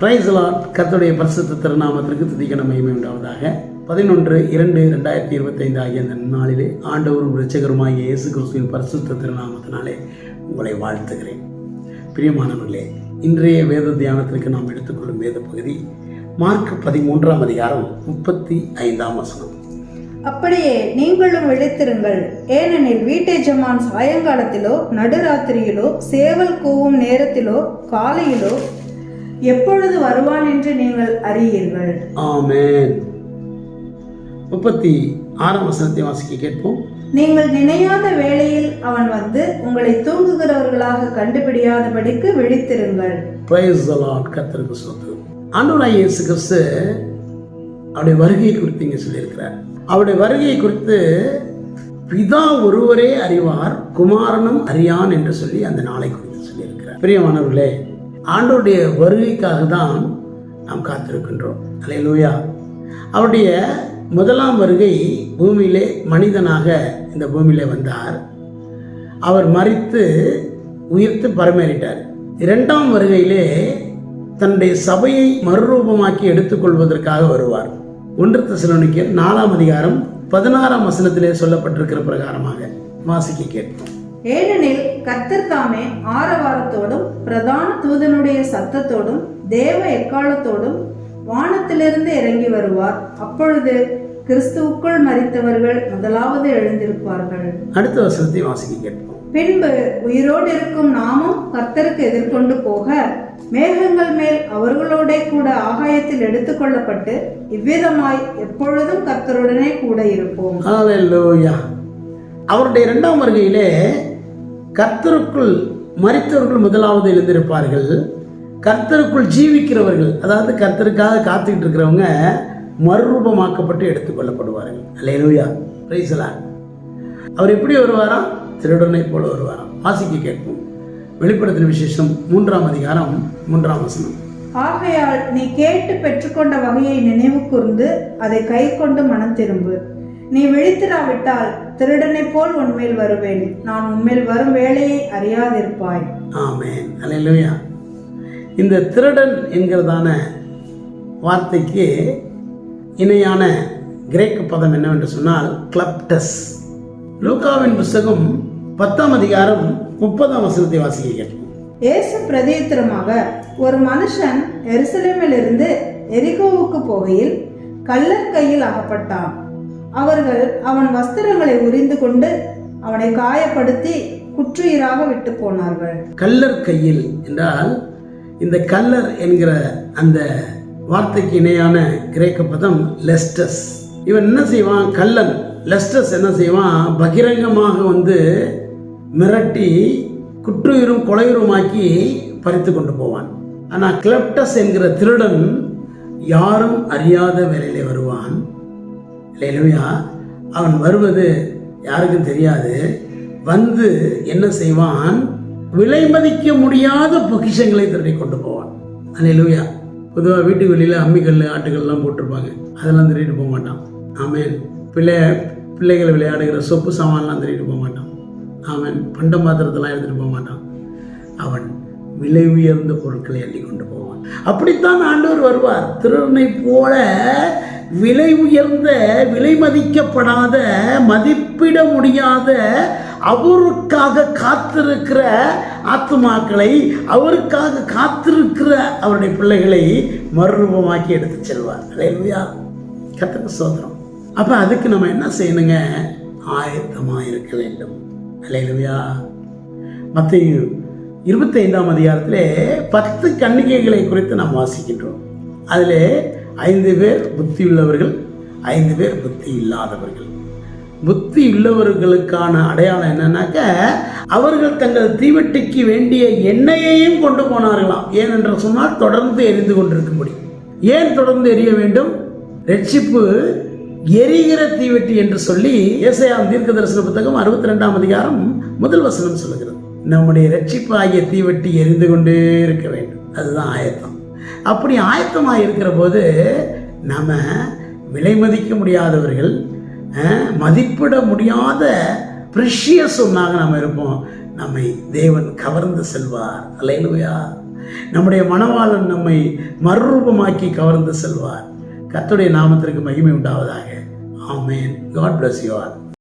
பிரைஸ்லான் கர்த்தருடைய பரிசுத்த திருநாமத்திற்கு துதிக்க மகிமை உண்டாவதாக. பதினொன்று இரண்டு ரெண்டாயிரத்தி இருபத்தைந்து ஆகிய அந்த நாளிலே ஆண்டவரும் இரட்சகருமாகிய இயேசு கிறிஸ்துவின் பரிசுத்த திருநாமத்தினாலே உங்களை வாழ்த்துகிறேன். பிரியமானவர்களே இன்றைய வேத தியானத்திற்கு நாம் எடுத்துக்கொள்ளும் வேத பகுதி மார்க் பதிமூன்றாம் அதிகாரம் முப்பத்தி ஐந்தாம் வசனம். அப்படியே நீங்களும் விழித்திருங்கள். ஏனெனில் வீட்டெஜமான் சாயங்காலத்திலோ நடுராத்திரியிலோ சேவல் கூவும் நேரத்திலோ காலையிலோ எப்பொழுது வருவான் என்று நீங்கள் அறியீர்கள்? ஆமென். முப்பத்தி ஆறாம் வசனத்தை வாசிக்க கேட்போம். நீங்கள் நினையாத வேளையில் அவன் வந்து உங்களை தூங்குகிறவர்களாக கண்டுபிடியாதபடிக்கு விழித்திருங்கள். பிரைஸ் லார்ட் கர்த்தருக்கு சொத்து ஆண்டவராய் இயேசு கிறிஸ்து அவருடைய வருகையை குறித்து இங்கே சொல்லியிருக்கிறார். அவருடைய வருகையை குறித்து பிதா ஒருவரே அறிவார் குமாரனும் அறியான் என்று சொல்லி அந்த நாளை குறித்து சொல்லியிருக்கிறார். பிரியமானவர்களே ஆண்டோடைய வருகைக்காக தான் நாம் காத்திருக்கின்றோம். அலை லூயா அவருடைய முதலாம் வருகை பூமியிலே மனிதனாக இந்த பூமியிலே வந்தார். அவர் மறித்து உயிர்த்து பரமேறிட்டார். இரண்டாம் வருகையிலே தன்னுடைய சபையை மறுரூபமாக்கி எடுத்துக்கொள்வதற்காக வருவார். ஒன்று தெசலோனிக்கர் நாலாம் அதிகாரம் பதினாறாம் வசனத்திலே சொல்லப்பட்டிருக்கிற பிரகாரமாக வாசிக்க கேட்போம். ஏனெனில் கர்த்தர் தாமே ஆரவாரத்தோடும் பிரதான தூதனுடைய சத்தத்தோடும் தேவ எக்காலத்தோடும் வானத்திலிருந்து இறங்கி வருவார். அப்பொழுது கிறிஸ்துவுக்குள் மரித்தவர்கள் முதலாவது எழுந்திருப்பார்கள். அடுத்த வசனத்தை வாசிக்க கேட்போம். பின்பு உயிரோடு இருக்கும் நாமும் கர்த்தருக்கு எதிர்கொண்டு போக மேகங்கள் மேல் அவர்களோட கூட ஆகாயத்தில் எடுத்துக்கொள்ளப்பட்டு இவ்விதமாய் எப்பொழுதும் கர்த்தருடனே கூட இருப்போம். அவருடைய இரண்டாம் வருகையிலே கர்த்தருக்குள் மறித்தவர்கள் முதலாவது எழுந்திருப்பார்கள். கர்த்தருக்குள் ஜீவிக்கிறவர்கள் அதாவது கர்த்தருக்காக காத்துக்கிட்டு இருக்கிறவங்க மறுரூபமாக்கப்பட்டு எடுத்துக்கொள்ளப்படுவார்கள். அல்லையா பிரைசலா அவர் எப்படி வருவாராம் திருடனை போல வருவாராம் வாசிக்க கேட்போம். வெளிப்படுத்தின விசேஷம் மூன்றாம் அதிகாரம் மூன்றாம் வசனம். ஆகையால் நீ கேட்டு பெற்றுக்கொண்ட வகையை நினைவு கூர்ந்து அதை கை கொண்டு மனம் திரும்பு. நீ விழித்திராவிட்டால் திருடனைப் போல் உன்மேல் வருவேன். நான் உன்மேல் வரும் வேலையை அறியாதிருப்பாய். ஆமென். அல்லேலூயா இந்த திருடன் என்கிறதான வார்த்தைக்கு இணையான கிரேக்க பதம் என்னவென்று சொன்னால் கிளப்டஸ் லூகாவின் புஸ்தகம் பத்தாம் அதிகாரம் முப்பதாம் வசனத்தை வாசிக்க கேட்போம் இயேசு பிரதியுத்தரமாக ஒரு மனுஷன் எருசலேமிலிருந்து எரிகோவுக்கு போகையில் கள்ளர் கையில் அகப்பட்டான். அவர்கள் அவன் வஸ்திரங்களை உரிந்து கொண்டு அவனை காயப்படுத்தி குற்றுயிராக விட்டு போனார்கள். கல்லர் கையில் என்றால் இந்த கல்லர் என்கிற அந்த வார்த்தைக்கு இணையான கிரேக்க பதம் லெஸ்டஸ். இவன் என்ன செய்வான்? கல்லன். லெஸ்டஸ் என்ன செய்வான்? பகிரங்கமாக வந்து மிரட்டி குற்றுயிரும் கொலையுருமாக்கி பறித்து கொண்டு போவான். ஆனால் கிளப்டஸ் என்கிற திருடன் யாரும் அறியாத வேலையிலே வருவான். இல்லையா அவன் வருவது யாருக்கும் தெரியாது. வந்து என்ன செய்வான்? விலை மதிக்க முடியாத பொக்கிஷங்களை திருடி கொண்டு போவான். அல்லையா பொதுவாக வீட்டுக்கு வெளியில் அம்மிக்கல் ஆட்டுக்கல்லாம் போட்டிருப்பாங்க. அதெல்லாம் திருடிட்டு போக மாட்டான். ஆமேன். பிள்ளை பிள்ளைகளை விளையாடுகிற சொப்பு சாமான்லாம் திருடிட்டு போக மாட்டான். அவன் பண்ட பாத்திரத்தெல்லாம் எடுத்துகிட்டு போக மாட்டான். அவன் விலை உயர்ந்த பொருட்களை அள்ளி கொண்டு போவான். அப்படித்தான் ஆண்டவர் வருவார். திருடனை போல விலை உயர்ந்த விலை மதிக்கப்படாத மதிப்பிட முடியாத அவருக்காக காத்திருக்கிற ஆத்துமாக்களை அவருக்காக காத்திருக்கிற அவருடைய பிள்ளைகளை மறுரூபமாக்கி எடுத்து செல்வார். இல்லையா கத்துக்கு சோதனம். அப்போ அதுக்கு நம்ம என்ன செய்யணுங்க? ஆயத்தமாக இருக்க வேண்டும். இல்லையா மத்திய இருபத்தைந்தாம் அதிகாரத்திலே பத்து கன்னிகைகளை குறித்து நாம் வாசிக்கின்றோம். அதில் ஐந்து பேர் புத்தி உள்ளவர்கள் ஐந்து பேர் புத்தி இல்லாதவர்கள். புத்தி உள்ளவர்களுக்கான அடையாளம் என்னன்னாக்க அவர்கள் தங்கள் தீவெட்டிக்கு வேண்டிய எண்ணெயையும் கொண்டு போனார்களாம். ஏனென்று சொன்னால் தொடர்ந்து எரிந்து கொண்டிருக்கும்படி. ஏன் தொடர்ந்து எரிய வேண்டும்? ரட்சிப்பு எரிகிற தீவெட்டி என்று சொல்லி ஏசையாம் தீர்க்க தரிசன புத்தகம் அறுபத்தி ரெண்டாம் அதிகாரம் முதல் வசனம் சொல்லுகிறது. நம்முடைய ரட்சிப்பு ஆகிய தீவெட்டி எரிந்து கொண்டே இருக்க வேண்டும். அதுதான் ஆயத்தம். அப்படி ஆயத்தமாக இருக்கிற போது நம்ம விலை மதிக்க முடியாதவர்கள் மதிப்பிட முடியாத ப்ரிஷியஸ் ஒன்றாக நாம் இருப்போம். நம்மை தேவன் கவர்ந்து செல்வார். அல்லையிலுயா நம்முடைய மனவாளன் நம்மை மறுரூபமாக்கி கவர்ந்து செல்வார். கத்துடைய நாமத்திற்கு மகிமை உண்டாவதாக. ஆமேன் காட் பிளஸ் யூ ஆர்